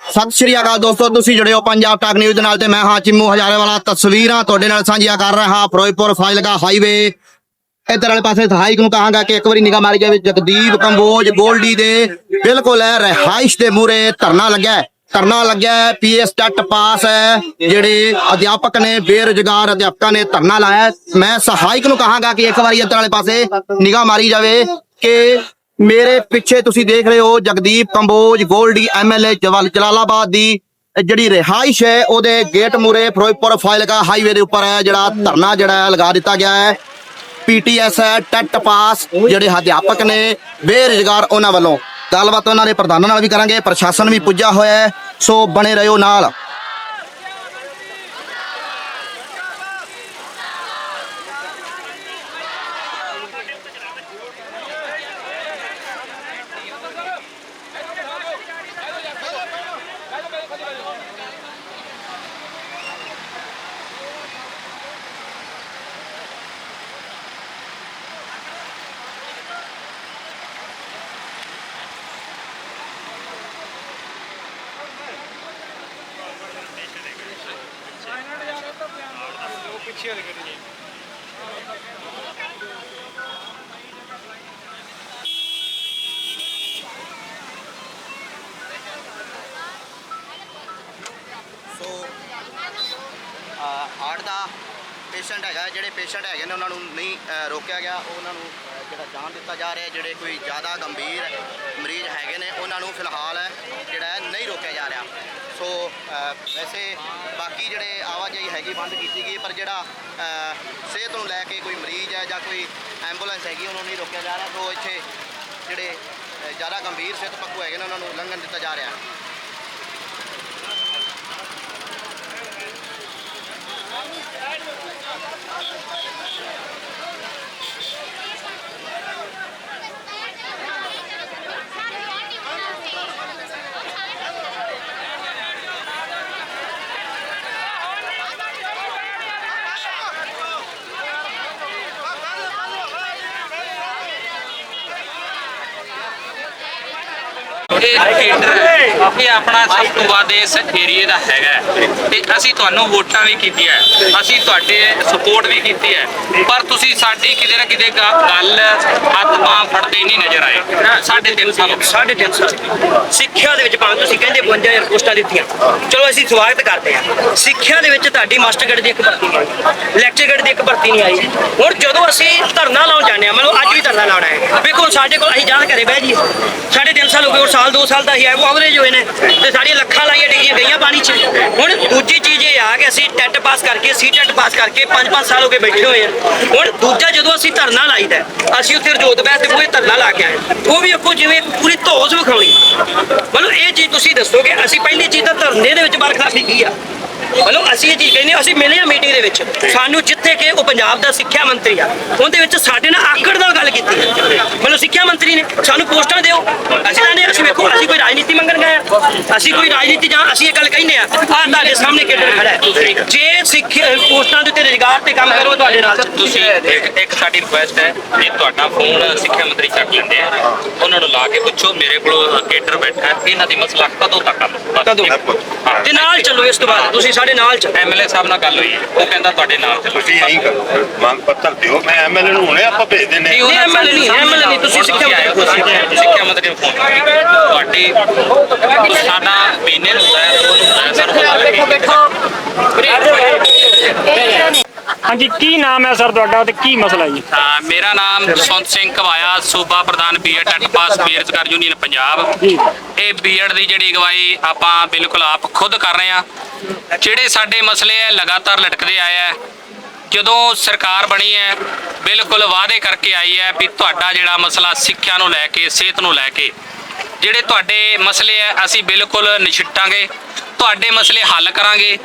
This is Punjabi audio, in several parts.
ਸਤਿ ਸ਼੍ਰੀ ਅਕਾਲ ਦੋਸਤੋ, ਤੁਸੀਂ ਜੁੜੇ ਹੋ ਪੰਜਾਬ ਟਾਕ ਨਿਊਜ਼ ਨਾਲ ਤੇ ਮੈਂ ਹਾਂ ਚਿੰਮੂ ਹਜ਼ਾਰੇ ਵਾਲਾ ਤਸਵੀਰਾਂ ਤੁਹਾਡੇ ਨਾਲ ਸਾਂਝੀਆਂ ਕਰ ਰਿਹਾ ਹਾਂ ਫਿਰੋਜ਼ਪੁਰ ਫਾਜ਼ਿਲਕਾ ਹਾਈਵੇ। ਇਧਰ ਵਾਲੇ ਪਾਸੇ ਸਹਾਇਕ ਨੂੰ ਕਹਾਂਗਾ ਕਿ ਇੱਕ ਵਾਰੀ ਨਿਗਾਹ ਮਾਰੀ ਜਾਵੇ, ਜਗਦੀਪ ਕੰਬੋਜ ਗੋਲਡੀ ਦੇ ਬਿਲਕੁਲ ਹੈ ਰਿਹਾਇਸ਼ ਦੇ ਮੂਰੇ ਧਰਨਾ ਲੱਗਿਆ ਧਰਨਾ ਲੱਗਿਆ ਪੀਐਸ ਟੱਟ ਪਾਸ ਹੈ, ਜਿਹੜੇ ਅਧਿਆਪਕ ਨੇ, ਬੇਰੁਜ਼ਗਾਰ ਅਧਿਆਪਕਾਂ ਨੇ ਧਰਨਾ ਲਾਇਆ ਮੈਂ ਸਹਾਇਕ ਨੂੰ ਕਹਾਂਗਾ ਕਿ ਇੱਕ ਵਾਰੀ ਇਧਰ ਵਾਲੇ ਪਾਸੇ ਨਿਗਾਹ ਮਾਰੀ ਜਾਵੇ ਕਿ ਮੇਰੇ ਪਿੱਛੇ ਤੁਸੀਂ ਦੇਖ ਰਹੇ ਹੋ ਜਗਦੀਪ ਕੰਬੋਜ, ਗੋਲਡੀ ਐਮਐਲਏ ਜਵਾਲ ਜਲਾਲਾਬਾਦ ਦੀ ਜਿਹੜੀ ਰਿਹਾਇਸ਼ ਹੈ, ਉਹਦੇ ਗੇਟ ਮੂਰੇ ਫਿਰੋਜ਼ਪੁਰ ਫਾਇਲਕਾ ਹਾਈਵੇ ਦੇ ਉੱਪਰ ਹੈ, ਜਿਹੜਾ ਧਰਨਾ ਜਿਹੜਾ ਹੈ, ਲਗਾ ਦਿੱਤਾ ਗਿਆ ਹੈ। ਪੀਟੀਐਸ ਹੈ, ਟੈਟ ਪਾਸ, ਜਿਹੜੇ ਅਧਿਆਪਕ ਨੇ, ਬੇਰੁਜ਼ਗਾਰ ਉਹਨਾਂ ਵੱਲੋਂ। ਗੱਲਬਾਤ ਉਹਨਾਂ ਦੇ ਪ੍ਰਧਾਨਾਂ ਨਾਲ ਵੀ ਕਰਾਂਗੇ, ਪ੍ਰਸ਼ਾਸਨ ਵੀ ਪੁੱਜਾ ਹੋਇਆ ਹੈ, ਸੋ ਬਣੇ ਰਹੋ ਨਾਲ। ਸੋ ਹਾਰਟ uh, ਦਾ ਪੇਸ਼ੈਂਟ ਹੈਗਾ, ਜਿਹੜੇ ਪੇਸ਼ੈਂਟ ਹੈਗੇ ਨੇ, ਉਹਨਾਂ ਨੂੰ ਨਹੀਂ ਰੋਕਿਆ ਗਿਆ। ਉਹਨਾਂ ਨੂੰ ਜਿਹੜਾ ਜਾਨ ਦਿੱਤਾ ਜਾ ਰਿਹਾ, ਜਿਹੜੇ ਕੋਈ ਜ਼ਿਆਦਾ ਗੰਭੀਰ ਮਰੀਜ਼ ਹੈਗੇ ਨੇ, ਉਹਨਾਂ ਨੂੰ ਫਿਲਹਾਲ ਜਿਹੜਾ ਨਹੀਂ ਰੋਕਿਆ ਜਾ ਰਿਹਾ। ਸੋ ਵੈਸੇ ਬਾਕੀ ਜਿਹੜੇ ਆਵਾਜਾਈ ਹੈਗੀ ਬੰਦ ਕੀਤੀ ਗਈ, ਪਰ ਜਿਹੜਾ ਸਿਹਤ ਨੂੰ ਲੈ ਕੇ ਕੋਈ ਮਰੀਜ਼ ਹੈ ਜਾਂ ਕੋਈ ਐਂਬੂਲੈਂਸ ਹੈਗੀ, ਉਹਨਾਂ ਨੂੰ ਨਹੀਂ ਰੋਕਿਆ ਜਾ ਰਿਹਾ, ਸੋ ਇੱਥੇ ਜਿਹੜੇ ਜ਼ਿਆਦਾ ਗੰਭੀਰ ਸਿਹਤ ਪੱਖੂ ਹੈਗੇ ਨੇ, ਉਹਨਾਂ ਨੂੰ ਲੰਘਣ ਦਿੱਤਾ ਜਾ ਰਿਹਾ। ਇਹ ਕੇਂਦਰ ਹੈ। ਇਹ ਆਪਣਾ ਸਭ ਤੋਂ ਵੱਧ ਇਸ ਏਰੀਏ ਦਾ ਹੈਗਾ। ਤੇ ਅਸੀਂ ਤੁਹਾਨੂੰ ਵੋਟਾਂ ਵੀ ਕੀਤੀਆਂ ਅਸੀਂ ਤੁਹਾਡੇ ਸਪੋਰਟ ਵੀ ਕੀਤੀ ਹੈ। ਪਰ ਤੁਸੀਂ ਸਾਡੀ ਕਿਤੇ ਨਾ ਕਿਤੇ ਗੱਲ ਹੱਥ ਬਾਂਹ ਫੜਦੇ ਨਹੀਂ ਨਜ਼ਰ ਆਏ। ਸਾਢੇ ਤਿੰਨ ਸਾਲ ਹੋ ਗਏ। ਸਾਢੇ ਤਿੰਨ ਸਾਲ। ਸਿੱਖਿਆ ਦੇ ਵਿੱਚ ਭਾਵੇਂ ਤੁਸੀਂ ਕਹਿੰਦੇ 52000 ਪੋਸਟਾਂ ਦਿੱਤੀਆਂ। ਚਲੋ ਅਸੀਂ ਸਵਾਗਤ ਕਰਦੇ ਹਾਂ। ਸਿੱਖਿਆ ਦੇ ਵਿੱਚ ਤੁਹਾਡੀ ਮਾਸਟਰ ਦੀ ਇੱਕ ਭਰਤੀ ਨਹੀਂ ਆਈ। ਲੈਕਚਰ ਦੀ ਇੱਕ ਭਰਤੀ ਨਹੀਂ ਆਈ। ਹੁਣ ਜਦੋਂ ਅਸੀਂ ਧਰਨਾ ਲਾਉਣ ਜਾਂਦੇ ਹਾਂ ਮਤਲਬ ਅੱਜ ਵੀ ਧਰਨਾ ਲਾਉਣਾ ਹੈ। ਵੇਖੋ ਸਾਡੇ ਕੋਲ ਅਸੀਂ ਜਾਂ ਘਰੇ ਬਹਿ ਜੀ ਸਾਢੇ ਤਿੰਨ ਸਾਲ ਹੋ ਗਏ ਹੋਰ ਸਾਲ ਦੋ ਸਾਲ ਦਾ ਹੀ ਹੈ ਉਹ ਐਵਰੇਜ ਹੋਏ ਨੇ। ਤੇ ਸਾਡੀਆਂ ਲੱਖਾਂ ਲਾਈਆਂ ਡਿਗਰੀਆਂ ਗਈਆਂ ਪਾਣੀ 'ਚ। ਹੁਣ ਦੂਜੀ ਚੀਜ਼ ਇਹ ਆ ਕਿ ਅਸੀਂ ਟੈਟ ਪਾਸ ਕਰਕੇ ਸੀ ਟੈਟ ਪਾਸ ਕਰਕੇ 5-5 ਸਾਲ ਹੋ ਕੇ ਬੈਠੇ ਹੋਏ ਆ। ਹੁਣ ਦੂਜਾ ਜਦੋਂ ਅਸੀਂ ਧਰਨਾ ਲਾਈਦਾ ਹੈ, ਅਸੀਂ ਉੱਥੇ ਰਜੋਤ ਬੈਠ ਤੇ ਪੂਰੇ ਧਰਨਾ ਲਾ ਕੇ ਆਏ। ਉਹ ਵੀ ਅੱਖੋਂ ਜਿਵੇਂ ਪੂਰੀ ਧੋਸ ਵਿਖਾਉਣੀ। ਮਤਲਬ ਇਹ ਚੀਜ਼ ਤੁਸੀਂ ਦੱਸੋ ਕਿ ਅਸੀਂ ਪਹਿਲੀ ਚੀਜ਼ ਤਾਂ ਧਰਨੇ ਦੇ ਵਿੱਚ ਬਰਖਲਾਫੀ ਕੀ ਆ। ਮਤਲਬ ਅਸੀਂ ਇਹ ਚੀਜ਼ ਕਹਿੰਦੇ ਹਾਂ, ਅਸੀਂ ਮਿਲੇ ਆ ਮੀਟਿੰਗ ਦੇ ਵਿੱਚ ਸਾਨੂੰ ਜਿੱਥੇ ਕਿ ਉਹ ਪੰਜਾਬ ਦਾ ਸਿੱਖਿਆ ਮੰਤਰੀ ਆ ਉਹਦੇ ਵਿੱਚ ਸਾਡੇ ਨਾਲ ਆਕੜ ਨਾਲ ਗੱਲ ਕੀਤੀ ਹੈ। ਮਤਲਬ ਸਿੱਖਿਆ ਮੰਤਰੀ ਨੇ ਸਾਨੂੰ ਪੋਸਟਾਂ ਦਿਓ ਅਸੀਂ ਤਾਂ ਨੇ ਅਸੀਂ ਵੇਖੋ ਅਸੀਂ ਕੋਈ ਰਾਜਨੀਤੀ ਮੰਗਣ ਗਏ ਆ ਅਸੀਂ ਕੋਈ ਰਾਜਨੀਤੀ ਜਾਂ ਅਸੀਂ ਇਹ ਗੱਲ ਕਹਿੰਦੇ ਆ ਆ ਤੁਹਾਡੇ ਸਾਹਮਣੇ ਕੇਂਦਰ ਖੜਾ ਹੈ ਜੇ ਸਿੱਖਿਆ ਪੋਸਟਾਂ ਦੇ ਉੱਤੇ ਰੁਜ਼ਗਾਰ ਤੇ ਕੰਮ ਕਰੋ ਤੁਹਾਡੇ ਨਾਲ ਤੁਸੀਂ ਇੱਕ ਇੱਕ ਸਾਡੀ ਰਿਕੁਐਸਟ ਹੈ ਜੇ ਤੁਹਾਡਾ ਫੋਨ ਸਿੱਖਿਆ ਮੰਤਰੀ ਚੱਕ ਲੈਂਦੇ ਆ ਉਹਨਾਂ ਨੂੰ ਲਾ ਕੇ ਪੁੱਛੋ ਮੇਰੇ ਕੋਲ ਕੇਡਰ ਬੈਠਾ ਹੈ, ਇਹਨਾਂ ਦੀ ਮਸਲਾ ਕਦੋਂ ਤੱਕ ਹੱਲ ਹੋਊ? ਕਦੋਂ? ਹਾਂ। ਤੇ ਨਾਲ ਚੱਲੋ ਇਸ ਤੋਂ ਬਾਅਦ ਤੁਸੀਂ ਸਾਡੇ ਨਾਲ ਚੱਲੋ ਐਮਐਲਏ ਸਾਹਿਬ ਨਾਲ ਗੱਲ ਹੋਈ ਹੈ। ਉਹ ਕਹਿੰਦਾ ਤੁਹਾਡੇ ਨਾਲ ਚੱਲੋ ਤੁਸੀਂ ਇਹੀ ਕਰੋ ਮੰਗ ਪੱਤਰ ਦਿਓ। ਮੈਂ ਐਮਐਲਏ ਨੂੰ ਹੁਣੇ ਆਪਾਂ ਭੇਜ ਦਿੰਦੇ ਨਹੀਂ। ਉਹਨਾਂ ਨਹੀਂ, MLA ਨਹੀਂ, ਤੁਸੀਂ ਸਿੱਖਿਆ ਮੰਤਰੀ ਕੋਲ ਸਿੱਖਿਆ। ਮੰਤਰੀ ਨੂੰ ਫੋਨ ਤੁਹਾਡੀ ਸਾਡਾ ਨੂੰ ਹੁੰਦਾ ਹੈ ਤੁਹਾਨੂੰ ਹੁੰਦਾ ਹੈ ਸਰ ਹਾਂਜੀ ਕੀ ਨਾਮ ਹੈ ਸਰ ਤੁਹਾਡਾ ਤੇ ਕੀ ਮਸਲਾ ਜੀ? ਹਾਂ, ਮੇਰਾ ਨਾਮ ਜਸਵੰਤ ਸਿੰਘ ਕਵਾਇਆ ਸੂਬਾ ਪ੍ਰਧਾਨ ਬੀਐਡ ਟੈਟ ਪਾਸ ਬੇਰੁਜ਼ਗਾਰ ਯੂਨੀਅਨ ਪੰਜਾਬ। ਜੀ। ਇਹ ਬੀਐਡ ਦੀ ਜਿਹੜੀ ਅਗਵਾਈ ਆਪਾਂ ਬਿਲਕੁਲ ਆਪ ਖੁਦ ਕਰ ਰਹੇ ਆ ਜਿਹੜੇ ਸਾਡੇ ਮਸਲੇ ਹੈ ਲਗਾਤਾਰ ਲਟਕਦੇ ਆਏ ਆ ਜਦੋਂ ਸਰਕਾਰ ਬਣੀ ਹੈ ਬਿਲਕੁਲ ਵਾਅਦੇ ਕਰਕੇ ਆਈ ਹੈ ਵੀ ਤੁਹਾਡਾ ਜਿਹੜਾ ਮਸਲਾ ਸਿੱਖਿਆ ਨੂੰ ਲੈ ਕੇ ਸਿਹਤ ਨੂੰ ਲੈ ਕੇ ਜਿਹੜੇ ਤੁਹਾਡੇ ਮਸਲੇ ਹੈ ਅਸੀਂ ਬਿਲਕੁਲ ਨਿਛਿੱਟਾਂਗੇ ਤੁਹਾਡੇ ਮਸਲੇ ਹੱਲ ਕਰਾਂਗੇ।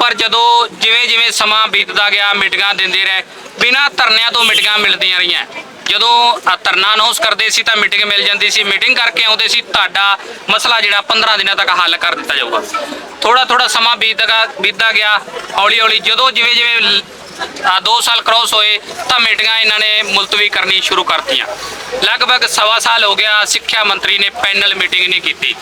ਪਰ ਜਦੋਂ ਜਿਵੇਂ ਜਿਵੇਂ ਸਮਾਂ ਬੀਤਦਾ ਗਿਆ, ਮੀਟਿੰਗਾਂ ਦਿੰਦੇ ਰਹੇ, ਬਿਨਾਂ ਧਰਨਿਆਂ ਤੋਂ ਮੀਟਿੰਗਾਂ ਮਿਲਦੀਆਂ ਰਹੀਆਂ। ਜਦੋਂ ਧਰਨਾ ਅਨਾਉਂਸ ਕਰਦੇ ਸੀ ਤਾਂ ਮੀਟਿੰਗ ਮਿਲ ਜਾਂਦੀ ਸੀ। ਮੀਟਿੰਗ ਕਰਕੇ ਆਉਂਦੇ ਸੀ, ਤੁਹਾਡਾ ਮਸਲਾ ਜਿਹੜਾ 15 ਦਿਨਾਂ ਤੱਕ ਹੱਲ ਕਰ ਦਿੱਤਾ ਜਾਊਗਾ। ਥੋੜਾ ਥੋੜਾ ਸਮਾਂ ਬੀਤਦਾ ਬੀਤਦਾ ਗਿਆ ਹੌਲੀ ਹੌਲੀ ਜਦੋਂ ਜਿਵੇਂ ਜਿਵੇਂ 2 ਸਾਲ ਕ੍ਰੋਸ ਹੋਏ ਤਾਂ ਮੀਟਿੰਗਾਂ ਇਹਨਾਂ ਨੇ ਮੁਲਤਵੀ ਕਰਨੀ ਸ਼ੁਰੂ ਕਰਤੀਆਂ। ਲਗਭਗ ਸਵਾ ਸਾਲ ਹੋ ਗਿਆ ਸਿੱਖਿਆ ਮੰਤਰੀ ਨੇ ਪੈਨਲ ਮੀਟਿੰਗ ਨਹੀਂ ਕੀਤੀ।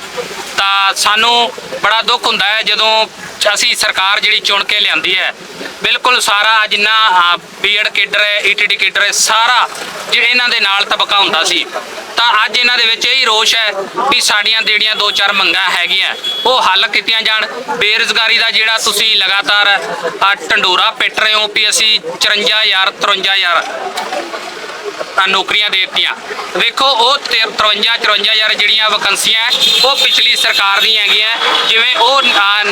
ਤਾਂ ਸਾਨੂੰ ਬੜਾ ਦੁੱਖ ਹੁੰਦਾ ਹੈ ਜਦੋਂ ਅਸੀਂ ਸਰਕਾਰ ਜਿਹੜੀ ਚੁਣ ਕੇ ਲਿਆਂਦੀ ਹੈ, ਬਿਲਕੁਲ ਸਾਰਾ ਜਿੰਨਾ ਬੀਐਡ ਕੇਡਰ ਹੈ ਈਟੀਟੀ ਕੇਡਰ ਹੈ, ਸਾਰਾ ਜੇ ਇਹਨਾਂ ਦੇ ਨਾਲ ਤਬਕਾ ਹੁੰਦਾ ਸੀ, ਤਾਂ ਅੱਜ ਇਹਨਾਂ ਦੇ ਵਿੱਚ ਇਹੀ ਰੋਸ਼ ਹੈ ਵੀ ਸਾਡੀਆਂ ਜਿਹੜੀਆਂ ਦੋ ਚਾਰ ਮੰਗਾਂ ਹੈਗੀਆਂ, ਉਹ ਹੱਲ ਕੀਤੀਆਂ ਜਾਣ। ਬੇਰੁਜ਼ਗਾਰੀ ਦਾ ਜਿਹੜਾ ਤੁਸੀਂ ਲਗਾਤਾਰ ਆਹ ਢੰਡੋਰਾ ਪਿੱਟ ਰਹੇ ਹੋ ਵੀ ਅਸੀਂ 54000 53000 ਨੌਕਰੀਆਂ ਦੇ ਦਿੱਤੀਆਂ। ਵੇਖੋ ਉਹ 53 54000 ਜਿਹੜੀਆਂ ਵੈਕੰਸੀਆਂ ਉਹ ਪਿਛਲੀ ਸਰਕਾਰ ਦੀਆਂ ਹੈਗੀਆਂ ਜਿਵੇਂ ਉਹ ਆ,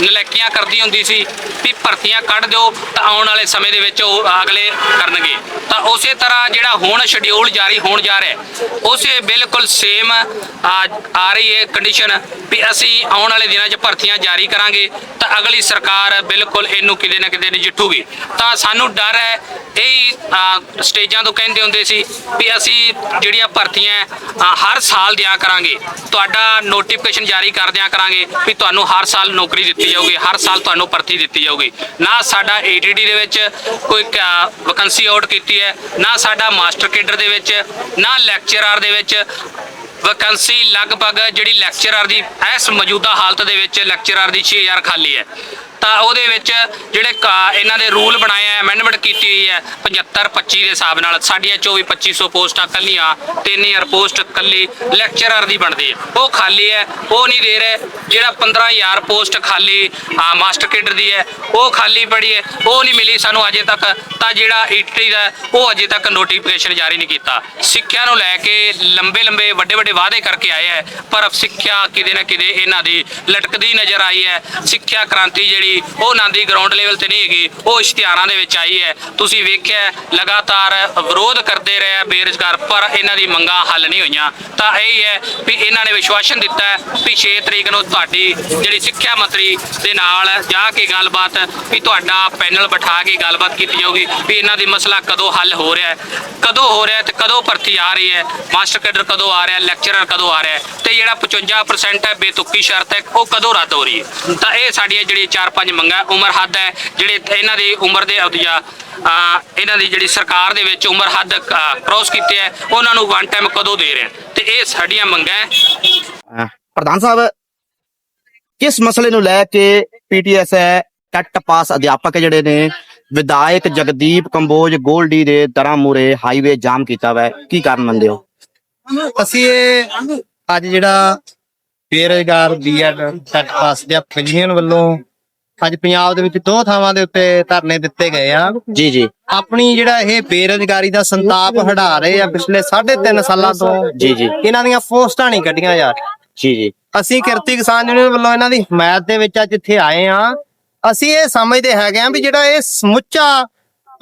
ਨਲੈਕੀਆਂ ਕਰਦੀ ਹੁੰਦੀ ਸੀ ਵੀ ਭਰਤੀਆਂ ਕੱਢ ਦਿਓ ਤਾਂ ਆਉਣ ਵਾਲੇ ਸਮੇਂ ਦੇ ਵਿੱਚ ਉਹ ਅਗਲੇ ਕਰਨਗੇ। ਤਾਂ ਉਸੇ ਤਰ੍ਹਾਂ ਜਿਹੜਾ ਹੁਣ ਸ਼ਡਿਊਲ ਜਾਰੀ ਹੋਣ ਜਾ ਰਿਹਾ ਹੈ, ਉਸੇ ਬਿਲਕੁਲ ਸੇਮ ਆ ਰਹੀ ਹੈ ਕੰਡੀਸ਼ਨ ਵੀ ਅਸੀਂ ਆਉਣ ਵਾਲੇ ਦਿਨਾਂ 'ਚ ਭਰਤੀਆਂ ਜਾਰੀ ਕਰਾਂਗੇ ਤਾਂ ਅਗਲੀ ਸਰਕਾਰ ਬਿਲਕੁਲ ਇਹਨੂੰ ਕਿਤੇ ਨਾ ਕਿਤੇ ਨਜਿੱਠੂਗੀ। ਤਾਂ ਸਾਨੂੰ ਡਰ ਹੈ ਇਹ ਸਟੇਜਾਂ ਤੋਂ ਕਹਿੰਦੇ ਹੁੰਦੇ ਸੀ ਵੀ ਅਸੀਂ ਜਿਹੜੀਆਂ ਭਰਤੀਆਂ ਹਰ ਸਾਲ ਦਿਆ ਕਰਾਂਗੇ। ਤੁਹਾਡਾ ਨੋਟੀਫਿਕੇਸ਼ਨ ਜਾਰੀ ਕਰ ਦਿਆ ਕਰਾਂਗੇ ਵੀ ਤੁਹਾਨੂੰ ਹਰ ਸਾਲ ਨੌਕਰੀ ਦਿੱਤੀ ਜਾਊਗੀ ਹਰ ਸਾਲ ਤੁਹਾਨੂੰ ਭਰਤੀ ਦਿੱਤੀ ਜਾਊਗੀ। ਨਾ ਸਾਡਾ ਏਟੀਡੀ ਦੇ ਵਿੱਚ ਕੋਈ ਵੈਕੰਸੀ ਆਊਟ ਕੀਤੀ ਹੈ ਨਾ ਸਾਡਾ ਮਾਸਟਰ ਕੇਡਰ ਦੇ ਵਿੱਚ ਨਾ ਲੈਕਚਰਰ ਦੇ ਵਿੱਚ ਵੈਕੈਂਸੀ ਲਗਭਗ ਜਿਹੜੀ ਲੈਕਚਰਰ ਦੀ ਇਸ ਮੌਜੂਦਾ ਹਾਲਤ ਦੇ ਵਿੱਚ ਲੈਕਚਰਰ ਦੀ 6000 ਖਾਲੀ ਹੈ। ਤਾਂ ਉਹਦੇ ਵਿੱਚ ਜਿਹੜੇ ਕਾ- ਇਹਨਾਂ ਦੇ ਰੂਲ ਬਣਾਏ ਆ ਅਮੈਂਡਮੈਂਟ ਕੀਤੀ ਹੋਈ ਹੈ 75 25 ਦੇ ਹਿਸਾਬ ਨਾਲ। ਸਾਡੀਆਂ 24 2500 ਪੋਸਟਾਂ ਕੱਲੀਆਂ 3000 ਪੋਸਟ ਕੱਲੀ ਲੈਕਚਰਰ ਦੀ ਬਣਦੀ ਹੈ। ਉਹ ਖਾਲੀ ਹੈ, ਉਹ ਨਹੀਂ ਦੇ ਰਹੇ, ਜਿਹੜਾ 15000 ਪੋਸਟ ਖਾਲੀ ਮਾਸਟਰ ਕੇਡਰ ਦੀ ਹੈ, ਉਹ ਖਾਲੀ ਪੜੀ ਹੈ, ਉਹ ਨਹੀਂ ਮਿਲੀ ਸਾਨੂੰ ਅਜੇ ਤੱਕ। ਤਾਂ ਜਿਹੜਾ ਈਟੀ ਦਾ, ਉਹ ਅਜੇ ਤੱਕ ਨੋਟੀਫਿਕੇਸ਼ਨ ਜਾਰੀ ਨਹੀਂ ਕੀਤਾ। ਸਿੱਖਿਆ ਨੂੰ ਲੈ ਕੇ ਲੰਬੇ ਲੰਬੇ ਵੱਡੇ ਵੱਡੇ ਵਾਅਦੇ ਕਰਕੇ ਆਏ ਹੈ, ਪਰ ਸਿੱਖਿਆ ਕਿਤੇ ਨਾ ਕਿਤੇ ਇਹਨਾਂ ਦੀ ਲਟਕਦੀ ਨਜ਼ਰ ਆਈ ਹੈ। ਸਿੱਖਿਆ ਕ੍ਰਾਂਤੀ ਜਿਹੜੀ, ਉਹ ਨਾਂ ਦੀ ਗਰਾਊਂਡ ਲੈਵਲ ਤੇ ਨਹੀਂ ਹੈਗੀ, ਉਹ ਇਸ਼ਤਿਹਾਰਾਂ ਦੇ ਵਿੱਚ ਆਈ ਹੈ। ਤੁਸੀਂ ਵੇਖਿਆ ਲਗਾਤਾਰ ਵਿਰੋਧ ਕਰਦੇ ਰਹੇ ਬੇਰੁਜ਼ਗਾਰ, ਪਰ ਇਹਨਾਂ ਦੀ ਮੰਗਾਂ ਹੱਲ ਨਹੀਂ ਹੋਈਆਂ। ਤਾਂ ਇਹ ਹੈ ਵੀ ਇਹਨਾਂ ਨੇ ਵਿਸ਼ਵਾਸਨ ਦਿੱਤਾ ਵੀ 6 ਤਰੀਕ ਨੂੰ ਤੁਹਾਡੀ ਜਿਹੜੀ ਸਿੱਖਿਆ ਮੰਤਰੀ ਦੇ ਨਾਲ ਜਾ ਕੇ ਗੱਲਬਾਤ, ਵੀ ਤੁਹਾਡਾ ਪੈਨਲ ਬਿਠਾ ਕੇ ਗੱਲਬਾਤ ਕੀਤੀ ਜਾਊਗੀ, ਵੀ ਇਹਨਾਂ ਦੀ ਮਸਲਾ ਕਦੋਂ ਹੱਲ ਹੋ ਰਿਹਾ ਹੈ। ਕਦੋਂ ਹੋ ਰਿਹਾ ਤੇ ਕਦੋਂ ਭਰਤੀ ਆ ਰਹੀ ਹੈ? ਮਾਸਟਰ ਕੇਡਰ ਕਦੋਂ ਆ ਰਿਹਾ ਹੈ? ਲੈਕਚਰਰ ਕਦੋਂ ਆ ਰਿਹਾ ਹੈ ਤੇ ਜਿਹੜਾ 55% ਹੈ ਬੇਤੁਕੀ ਸ਼ਰਤ ਹੈ, ਉਹ ਕਦੋਂ ਰੱਦ ਹੋ ਰਹੀ ਹੈ? ਤਾਂ ਇਹ ਸਾਡੀਆਂ ਜਿਹੜੀ ਚਾਰ ਪੰਜ ਮੰਗਾਂ, ਉਮਰ ਹੱਦ ਹੈ, ਜਿਹੜੇ ਇਹਨਾਂ ਦੀ ਉਮਰ ਦੇ ਅਵਧੀਆ ਇਹਨਾਂ ਦੀ ਜਿਹੜੀ ਸਰਕਾਰ ਦੇ ਵਿੱਚ ਉਮਰ ਹੱਦ ਕ੍ਰੋਸ ਕੀਤੇ ਹੈ, ਉਹਨਾਂ ਨੂੰ ਵਨ ਟਾਈਮ ਕਦੋਂ ਦੇ ਰਹੇ ਤੇ ਇਹ ਸਾਡੀਆਂ ਮੰਗਾਂ ਪ੍ਰਧਾਨ ਸਾਹਿਬ, ਕਿਸ ਮਸਲੇ ਨੂੰ ਲੈ ਕੇ ਪੀਟੀਐਸ ਹੈ, ਟੱਟ ਪਾਸ ਅਧਿਆਪਕ ਜਿਹੜੇ ਨੇ, ਵਿਧਾਇਕ ਜਗਦੀਪ ਕੰਬੋਜ ਗੋਲਡੀ ਦੇ ਦਰਾਂ ਮੂਰੇ ਹਾਈਵੇ ਜਾਮ ਕੀਤਾ ਵਾ ਕੀ ਕਾਰਨ ਮੰਨਦੇ ਹੋ? ਅਸੀਂ ਇਹ ਅੱਜ ਜਿਹੜਾ ਬੇਰੁਜ਼ਗਾਰ ਬੀਐਡ ਸੈਟ ਪਾਸ ਦੇ ਯੂਨੀਅਨ ਵੱਲੋਂ ਅੱਜ ਪੰਜਾਬ ਦੇ ਵਿੱਚ ਦੋ ਥਾਵਾਂ ਦੇ ਉੱਤੇ ਧਰਨੇ ਦਿੱਤੇ ਗਏ ਆ। ਜੀ ਜੀ। ਆਪਣੀ ਜਿਹੜਾ ਇਹ ਬੇਰੁਜ਼ਗਾਰੀ ਦਾ ਸੰਤਾਪ ਹਟਾ ਰਹੇ ਆ ਪਿਛਲੇ 3.5 ਸਾਲਾਂ ਤੋਂ। ਜੀ ਜੀ। ਇਹਨਾਂ ਦੀਆਂ ਪੋਸਟਾਂ ਨਹੀਂ ਕੱਢੀਆਂ ਰਹੀਆਂ। ਜੀ ਜੀ। ਅਸੀਂ ਕਿਰਤੀ ਕਿਸਾਨ ਯੂਨੀਅਨ ਵੱਲੋਂ ਇਹਨਾਂ ਦੀ ਹਮਾਇਤ ਦੇ ਵਿੱਚ ਅੱਜ ਇੱਥੇ ਆਏ ਆ। ਅਸੀਂ ਇਹ ਸਮਝਦੇ ਹੈਗੇ ਆ ਵੀ ਜਿਹੜਾ ਇਹ ਸਮੁੱਚਾ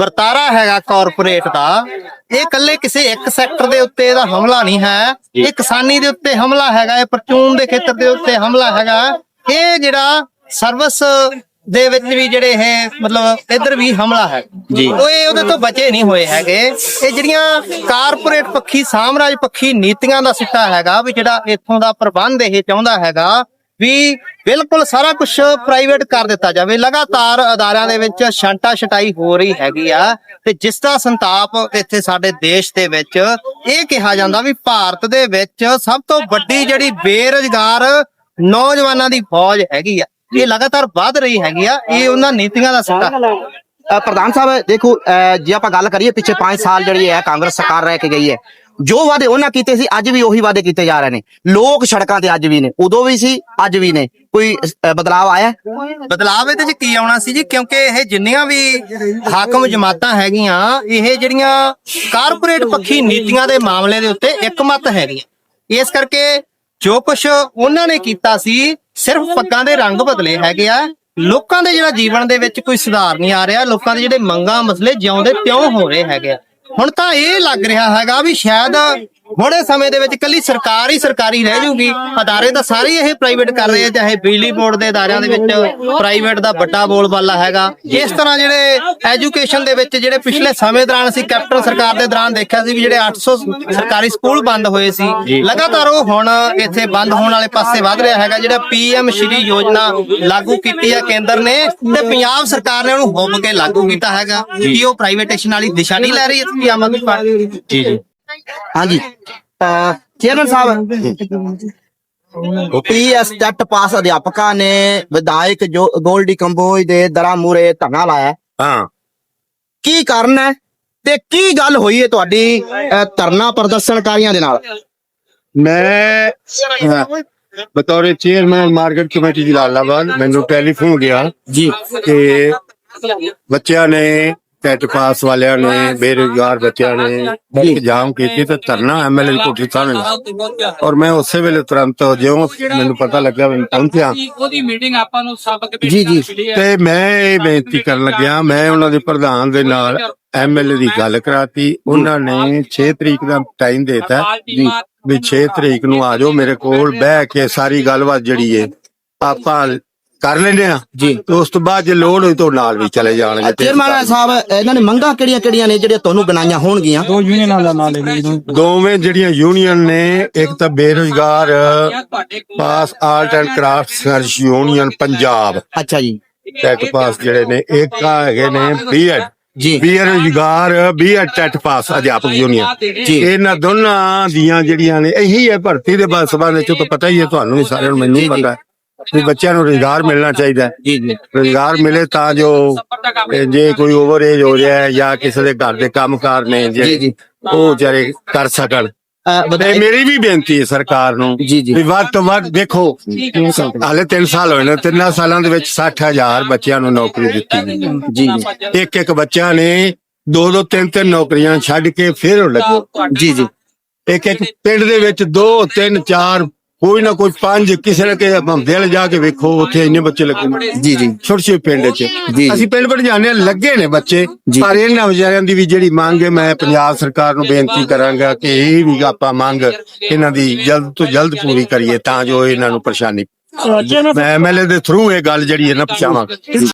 ਵਰਤਾਰਾ ਹੈਗਾ ਕਾਰਪੋਰੇਟ ਦਾ ਇਹ ਇਕੱਲੇ ਕਿਸੇ ਇੱਕ ਸੈਕਟਰ ਦੇ ਉੱਤੇ ਇਹਦਾ ਹਮਲਾ ਨਹੀਂ ਹੈ। ਇਹ ਕਿਸਾਨੀ ਦੇ ਉੱਤੇ ਹਮਲਾ ਹੈਗਾ ਇਹ ਪਰਚੂਨ ਦੇ ਖੇਤਰ ਦੇ ਉੱਤੇ ਹਮਲਾ ਹੈਗਾ। ਇਹ ਜਿਹੜਾ ਸਰਵਿਸ ਦੇ ਵਿੱਚ ਵੀ ਜਿਹੜੇ ਇਹ ਮਤਲਬ ਇੱਧਰ ਵੀ ਹਮਲਾ ਹੈ। ਜੀ। ਉਹ ਇਹ ਉਹਦੇ ਤੋਂ ਬਚੇ ਨਹੀਂ ਹੋਏ ਹੈਗੇ। ਇਹ ਜਿਹੜੀਆਂ ਕਾਰਪੋਰੇਟ ਪੱਖੀ ਸਾਮਰਾਜ ਪੱਖੀ ਨੀਤੀਆਂ ਦਾ ਸਿੱਟਾ ਹੈਗਾ ਵੀ ਜਿਹੜਾ ਇੱਥੋਂ ਦਾ ਪ੍ਰਬੰਧ ਇਹ ਚਾਹੁੰਦਾ ਹੈਗਾ ਵੀ ਬਿਲਕੁਲ ਸਾਰਾ ਕੁਝ ਪ੍ਰਾਈਵੇਟ ਕਰ ਦਿੱਤਾ ਜਾਵੇ। ਲਗਾਤਾਰ ਅਦਾਰਿਆਂ ਦੇ ਵਿੱਚ ਛਾਂਟਾ ਛਟਾਈ ਹੋ ਰਹੀ ਹੈਗੀ ਆ ਤੇ ਜਿਸ ਦਾ ਸੰਤਾਪ ਇੱਥੇ ਸਾਡੇ ਦੇਸ਼ ਦੇ ਵਿੱਚ ਇਹ ਕਿਹਾ ਜਾਂਦਾ ਵੀ ਭਾਰਤ ਦੇ ਵਿੱਚ ਸਭ ਤੋਂ ਵੱਡੀ ਜਿਹੜੀ ਬੇਰੁਜ਼ਗਾਰ ਨੌਜਵਾਨਾਂ ਦੀ ਫੌਜ ਹੈਗੀ ਆ, ਇਹ ਲਗਾਤਾਰ ਵੱਧ ਰਹੀ ਹੈਗੀ ਆ, ਇਹ ਉਹਨਾਂ ਨੀਤੀਆਂ ਦਾ ਸਿੱਟਾ। ਪ੍ਰਧਾਨ ਸਾਹਿਬ, ਦੇਖੋ ਅਹ ਜੇ ਆਪਾਂ ਗੱਲ ਕਰੀਏ, ਪਿੱਛੇ 5 ਸਾਲ ਜਿਹੜੀ ਹੈ, ਕਾਂਗਰਸ ਸਰਕਾਰ ਰਹਿ ਕੇ ਗਈ ਹੈ। ਜੋ ਵਾਅਦੇ ਉਹਨਾਂ ਕੀਤੇ ਸੀ ਅੱਜ ਵੀ ਉਹੀ ਵਾਅਦੇ ਕੀਤੇ ਜਾ ਰਹੇ ਨੇ। ਲੋਕ ਸੜਕਾਂ ਤੇ ਅੱਜ ਵੀ ਨੇ ਉਦੋਂ ਵੀ ਸੀ ਅੱਜ ਵੀ ਨੇ। ਕੋਈ ਅਹ, ਬਦਲਾਅ ਆਇਆ? ਹੈ? ਬਦਲਾਵ ਇਹਦੇ ਚ ਕੀ ਆਉਣਾ ਸੀ ਜੀ? ਕਿਉਂਕਿ ਇਹ ਜਿੰਨੀਆਂ ਵੀ ਹਾਕਮ ਜਮਾਤਾਂ ਹੈਗੀਆਂ ਇਹ ਜਿਹੜੀਆਂ ਕਾਰਪੋਰੇਟ ਪੱਖੀ ਨੀਤੀਆਂ ਦੇ ਮਾਮਲੇ ਦੇ ਉੱਤੇ ਇੱਕਮਤ ਹੈਗੀਆਂ। ਇਸ ਕਰਕੇ ਜੋ ਕੁਝ ਉਹਨਾਂ ਨੇ ਕੀਤਾ ਸੀ ਸਿਰਫ ਪੱਗਾਂ ਦੇ ਰੰਗ ਬਦਲੇ ਹੈਗੇ ਆ। ਲੋਕਾਂ ਦੇ ਜਿਹੜਾ ਜੀਵਨ ਦੇ ਵਿੱਚ ਕੋਈ ਸੁਧਾਰ ਨਹੀਂ ਆ ਰਿਹਾ ਲੋਕਾਂ ਦੇ ਜਿਹੜੇ ਮੰਗਾਂ ਮਸਲੇ ਜਿਉਂਦੇ ਤਿਉਂ ਹੋ ਰਹੇ ਹੈਗੇ ਆ। ਹੁਣ ਤਾਂ ਇਹ ਲੱਗ ਰਿਹਾ ਹੈਗਾ ਵੀ ਸ਼ਾਇਦ ਹੁਣੇ ਸਮੇਂ ਦੇ ਵਿੱਚ ਕੱਲੀ ਸਰਕਾਰ ਹੀ ਸਰਕਾਰੀ ਰਹਿ ਜੂਗੀ। ਅਦਾਰੇ ਤਾਂ ਸਾਰੇ ਇਹ ਪ੍ਰਾਈਵੇਟ ਕਰ ਰਹੇ ਆ ਚਾਹੇ ਬਿਜਲੀ ਬੋਰਡ ਦੇ ਅਦਾਰਿਆਂ ਦੇ ਵਿੱਚ ਪ੍ਰਾਈਵੇਟ ਦਾ ਵੱਡਾ ਬੋਲਬਾਲਾ ਹੈਗਾ। ਇਸ ਤਰ੍ਹਾਂ ਜਿਹੜੇ ਐਜੂਕੇਸ਼ਨ ਦੇ ਵਿੱਚ ਜਿਹੜੇ ਪਿਛਲੇ ਸਮੇਂ ਦੌਰਾਨ ਅਸੀਂ ਕੈਪਟਨ ਸਰਕਾਰ ਦੇ ਦੌਰਾਨ ਦੇਖਿਆ ਸੀ ਵੀ ਜਿਹੜੇ 800 ਸਰਕਾਰੀ ਸਕੂਲ ਬੰਦ ਹੋਏ ਸੀ। ਲਗਾਤਾਰ ਉਹ ਹੁਣ ਇੱਥੇ ਬੰਦ ਹੋਣ ਵਾਲੇ ਪਾਸੇ ਵਧ ਰਿਹਾ ਹੈਗਾ। ਜਿਹੜਾ ਪੀਐਮ ਸ਼੍ਰੀ ਯੋਜਨਾ ਲਾਗੂ ਕੀਤੀ ਹੈ ਕੇਂਦਰ ਨੇ ਤੇ ਪੰਜਾਬ ਸਰਕਾਰ ਨੇ ਉਹਨੂੰ ਹੁੱਬ ਕੇ ਲਾਗੂ ਕੀਤਾ ਹੈਗਾ ਕਿ ਉਹ ਪ੍ਰਾਈਵੇਟੇਸ਼ਨ ਵਾਲੀ ਦਿਸ਼ਾ ਨਹੀਂ ਲੈ ਰਹੀ। ਇੱਥੇ ਆਮ ਆਦਮੀ ਪਾਰਟੀ ਜੀ ਜੀ। ਹਾਂਜੀ। ਚੇਅਰਮੈਨ ਸਾਹਿਬ। ਪੀਐਸ ਜੱਟ ਪਾਸ ਅਧਿਆਪਕਾਂ ਨੇ ਵਿਧਾਇਕ ਜੋ ਗੋਲਡੀ ਕੰਬੋਜ ਦੇ ਦਰਾਂ ਮੂਰੇ ਧਰਨਾ ਲਾਇਆ। ਹੈ। ਕੀ ਕਾਰਨ ਹੈ ਤੇ ਕੀ ਗੱਲ ਹੋਈ ਹੈ ਤੁਹਾਡੀ ਧਰਨਾ ਪ੍ਰਦਰਸ਼ਨਕਾਰੀਆਂ ਦੇ ਨਾਲ? ਮੈਂ ਬਤੌਰ ਚੇਅਰਮੈਨ ਮਾਰਕੀਟ ਕਮੇਟੀ ਦੀ ਲਾਲਾਬਾਦ ਮੈਨੂੰ ਟੈਲੀਫੋਨ ਗਿਆ ਜੀ। ਕਿ ਬੱਚਿਆਂ ਨੇ ਟੈਟ ਪਾਸ ਵਾਲਿਆਂ ਨੇ ਬੇਰੁਜ਼ਗਾਰ ਬੱਚਿਆਂ ਨੇ ਇੰਤਜ਼ਾਮ ਕੀਤੀ ਤੇ ਧਰਨਾ ਐਮਐਲਏ ਕੋਠੀ ਸਾਹਮਣੇ ਔਰ ਮੈਂ ਉਸੇ ਵੇਲੇ ਤੁਰੰਤ ਜਿਉਂ ਮੈਨੂੰ ਪਤਾ ਲੱਗਾ ਮੈਂ ਪਹੁੰਚਿਆ। ਉਹਦੀ ਮੀਟਿੰਗ ਆਪਾਂ ਨੂੰ ਸਬਕ ਜੀ, ਜੀ। ਤੇ ਮੈਂ ਇਹ ਬੇਨਤੀ ਕਰਨ ਲੱਗਿਆ ਮੈਂ ਉਹਨਾਂ ਦੇ ਪ੍ਰਧਾਨ ਦੇ ਨਾਲ ਐਮਐਲਏ ਦੀ ਗੱਲ ਕਰਾਤੀ। ਉਹਨਾਂ ਨੇ 6 ਤਰੀਕ ਦਾ ਟਾਈਮ ਦਿੱਤਾ। ਵੀ 6 ਤਰੀਕ ਨੂੰ ਆ ਜਾਓ ਮੇਰੇ ਕੋਲ ਬਹਿ ਕੇ ਸਾਰੀ ਗੱਲਬਾਤ ਜਿਹੜੀ ਏ ਆਪਾਂ ਕਰ ਲੈਂਦੇ ਆ। ਜੀ। ਤੇ ਉਸ ਤੋਂ ਬਾਅਦ ਜੇ ਲੋੜ ਹੋਈ ਤਾਂ ਉਹ ਨਾਲ ਵੀ ਚਲੇ ਜਾਣਗੇ ਤੇ ਚੇਅਰਮੈਨ ਸਾਹਿਬ ਇਹਨਾਂ ਨੇ ਮੰਗਾਂ ਕਿਹੜੀਆਂ ਕਿਹੜੀਆਂ ਨੇ ਜਿਹੜੀਆਂ ਤੁਹਾਨੂੰ ਬਣਾਈਆਂ ਹੋਣਗੀਆਂ? ਦੋਵੇਂ ਜਿਹੜੀਆਂ ਯੂਨੀਅਨ ਨੇ ਇੱਕ ਤਾਂ ਬੇਰੁਜ਼ਗਾਰ pass art and craft search union Punjab. ਅੱਛਾ ਜੀ। ਟੈਟ ਪਾਸ ਜਿਹੜੇ ਨੇ ਇੱਕ ਆ ਹੈਗੇ ਨੇ ਬੀਐਡ ਜੀ। ਬੇਰੁਜ਼ਗਾਰ ਬੀਐਡ ਟੈਟ ਪਾਸ ਅਧਿਆਪਕ ਯੂਨੀਅਨ ਜੀ। ਇਹਨਾਂ ਦੋਨਾਂ ਦੀਆਂ ਜਿਹੜੀਆਂ ਨੇ ਇਹੀ ਹੈ ਭਰਤੀ ਦੇ ਬਸ ਸੰਬੰਧ ਵਿੱਚ ਤਾਂ ਪਤਾ ਹੀ ਹੈ ਤੁਹਾਨੂੰ ਵੀ ਸਾਰਿਆਂ ਨੂੰ ਮੈਨੂੰ ਪਤਾ ਹੈ। ਵੀ ਬੱਚਿਆਂ ਨੂੰ ਰੋਜ਼ਗਾਰ ਮਿਲਣਾ ਚਾਹੀਦਾ ਹੈ। ਜੀ ਜੀ। ਰੋਜ਼ਗਾਰ ਮਿਲੇ ਤਾਂ ਜੋ ਇਹ ਜੇ ਕੋਈ ਓਵਰ ਏਜ ਹੋ ਰਿਹਾ ਹੈ ਜਾਂ ਕਿਸੇ ਦੇ ਘਰ ਦੇ ਕੰਮਕਾਰ ਨੇ ਜੀ, ਜੀ। ਉਹ ਵਿਚਾਰੇ ਕਰ ਸਕਣ। ਅਹ, ਤੇ ਵਧਾਈ ਮੇਰੀ ਵੀ ਬੇਨਤੀ ਹੈ ਸਰਕਾਰ ਨੂੰ ਜੀ, ਜੀ। ਵੀ ਵੱਧ ਤੋਂ ਵੱਧ ਦੇਖੋ ਹਾਲੇ 3 ਸਾਲ ਹੋਏ ਨੇ ਤਿੰਨਾਂ ਸਾਲਾਂ ਦੇ ਵਿੱਚ 60000 ਬੱਚਿਆਂ ਨੂੰ ਨੌਕਰੀ ਦਿੱਤੀ ਗਈ ਜੀ ਜੀ। ਇੱਕ ਇੱਕ ਬੱਚਾ ਨੇ ਦੋ ਦੋ ਤਿੰਨ ਤਿੰਨ ਨੌਕਰੀਆਂ ਛੱਡ ਕੇ ਫਿਰ ਉਹ ਲੱਗੋ। ਜੀ ਜੀ। ਇੱਕ ਇੱਕ ਪਿੰਡ ਦੇ ਵਿੱਚ ਦੋ ਤਿੰਨ ਚਾਰ ਕੋਈ ਨਾ ਕੋਈ ਪੰਜ ਕਿਸੇ ਨੇ ਕਿ ਦਿਲ ਜਾ ਕੇ ਵੇਖੋ ਉੱਥੇ ਇੰਨੇ ਬੱਚੇ ਲੱਗੇ ਨੇ। ਜੀ ਜੀ। ਛੋਟੇ ਛੋਟੇ ਪਿੰਡ 'ਚ। ਜੀ। ਅਸੀਂ ਪਿੰਡ ਪਿੰਡ ਜਾਂਦੇ ਹਾਂ ਲੱਗੇ ਨੇ ਬੱਚੇ। ਜੀ। ਪਰ ਇਹਨਾਂ ਵਿਚਾਰਿਆਂ ਦੀ ਵੀ ਜਿਹੜੀ ਮੰਗ ਹੈ ਮੈਂ ਪੰਜਾਬ ਸਰਕਾਰ ਨੂੰ ਬੇਨਤੀ ਕਰਾਂਗਾ ਕਿ ਇਹ ਵੀ ਆਪਾਂ ਮੰਗ ਇਹਨਾਂ ਦੀ ਜਲਦ ਤੋਂ ਜਲਦ ਪੂਰੀ ਕਰੀਏ ਤਾਂ ਜੋ ਇਹਨਾਂ ਨੂੰ ਪਰੇਸ਼ਾਨੀ ਮੈਂ ਐਮਐਲਏ ਦੇ ਥਰੂ ਇਹ ਗੱਲ ਜਿਹੜੀ ਹੈ ਨਾ ਪਹੁੰਚਾਵਾਂਗਾ।